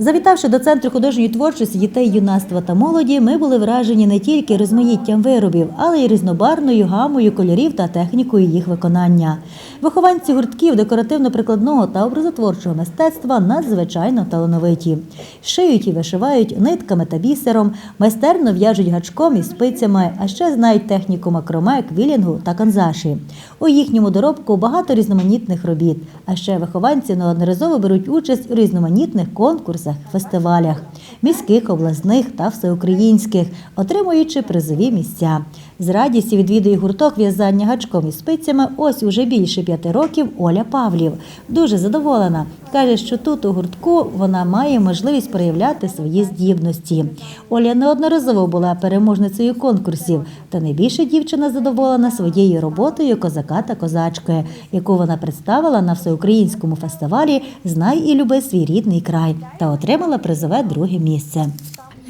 Завітавши до центру художньої творчості дітей, юнацтва та молоді, ми були вражені не тільки розмаїттям виробів, але й різнобарвною гамою кольорів та технікою їх виконання. Вихованці гуртків декоративно-прикладного та образотворчого мистецтва надзвичайно талановиті. Шиють і вишивають нитками та бісером, майстерно в'яжуть гачком і спицями, а ще знають техніку макроме, квілінгу та канзаші. У їхньому доробку багато різноманітних робіт. А ще вихованці неодноразово беруть участь у різноманітних конкурсах, фестивалях, міських, обласних та всеукраїнських, отримуючи призові місця. З радістю відвідує гурток в'язання гачком і спицями ось уже більше п'яти років Оля Павлів. Дуже задоволена. Каже, що тут у гуртку вона має можливість проявляти свої здібності. Оля неодноразово була переможницею конкурсів, та найбільше дівчина задоволена своєю роботою козака та козачки, яку вона представила на всеукраїнському фестивалі Знай і люби свій рідний край та отримала призове друге місце.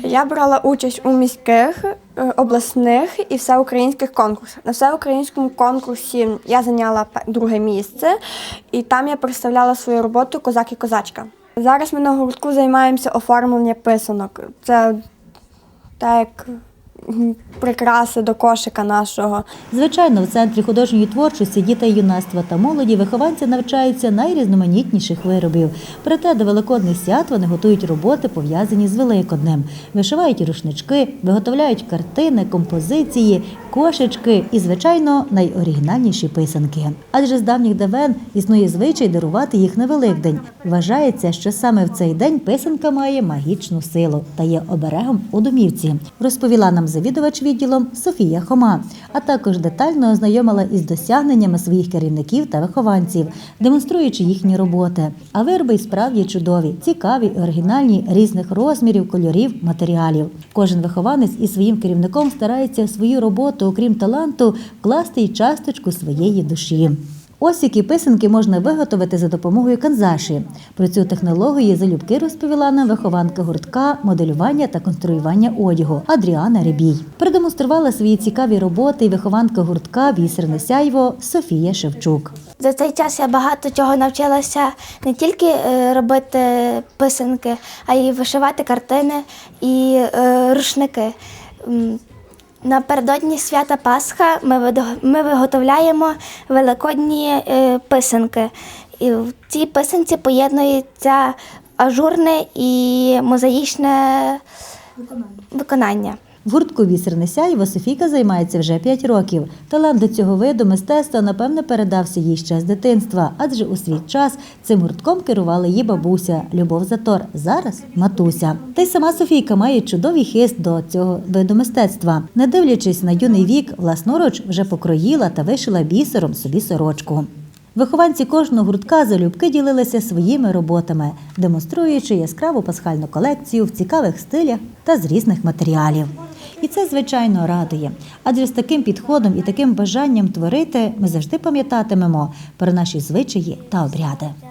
Я брала участь у міських, е, обласних і всеукраїнських конкурсах. На всеукраїнському конкурсі я зайняла друге місце, і там я представляла свою роботу Козак і козачка. Зараз ми на гуртку займаємося оформленням писанок. Це так прикраси до кошика нашого. Звичайно, в центрі художньої творчості дітей, юнацтва та молоді вихованці навчаються найрізноманітніших виробів. Проте до великодних свят вони готують роботи, пов'язані з Великоднем. Вишивають рушнички, виготовляють картини, композиції, кошечки і, звичайно, найоригінальніші писанки. Адже з давніх давен існує звичай дарувати їх на Великдень. Вважається, що саме в цей день писанка має магічну силу та є оберегом у домівці. Розповіла нам завідувач відділом Софія Хома, а також детально ознайомила із досягненнями своїх керівників та вихованців, демонструючи їхні роботи. А вироби й справді чудові, цікаві оригінальні різних розмірів, кольорів, матеріалів. Кожен вихованець із своїм керівником старається свою роботу, окрім таланту, вкласти й часточку своєї душі. Ось які писанки можна виготовити за допомогою канзаші. Про цю технологію залюбки розповіла нам вихованка гуртка моделювання та конструювання одягу Адріана Рибій. Продемонструвала свої цікаві роботи і вихованка гуртка Бісерне сяйво Софія Шевчук. За цей час я багато чого навчилася не тільки е, робити писанки, а й вишивати картини і е, рушники. Напередодні свята Пасха ми, ми виготовляємо великодні е, писанки. І в цій писанці поєднується ажурне і мозаїчне виконання. В гуртку Бісерне сяйво Софійка займається вже 5 років. Талант до цього виду мистецтва, напевне, передався їй ще з дитинства, адже у свій час цим гуртком керувала її бабуся Любов Затор. Зараз матуся. Та й сама Софійка має чудовий хист до цього виду мистецтва. Не дивлячись на юний вік, власноруч вже покроїла та вишила бісером собі сорочку. Вихованці кожного гуртка залюбки ділилися своїми роботами, демонструючи яскраву пасхальну колекцію в цікавих стилях та з різних матеріалів. І це, звичайно, радує. Адже з таким підходом і таким бажанням творити ми завжди пам'ятатимемо про наші звичаї та обряди.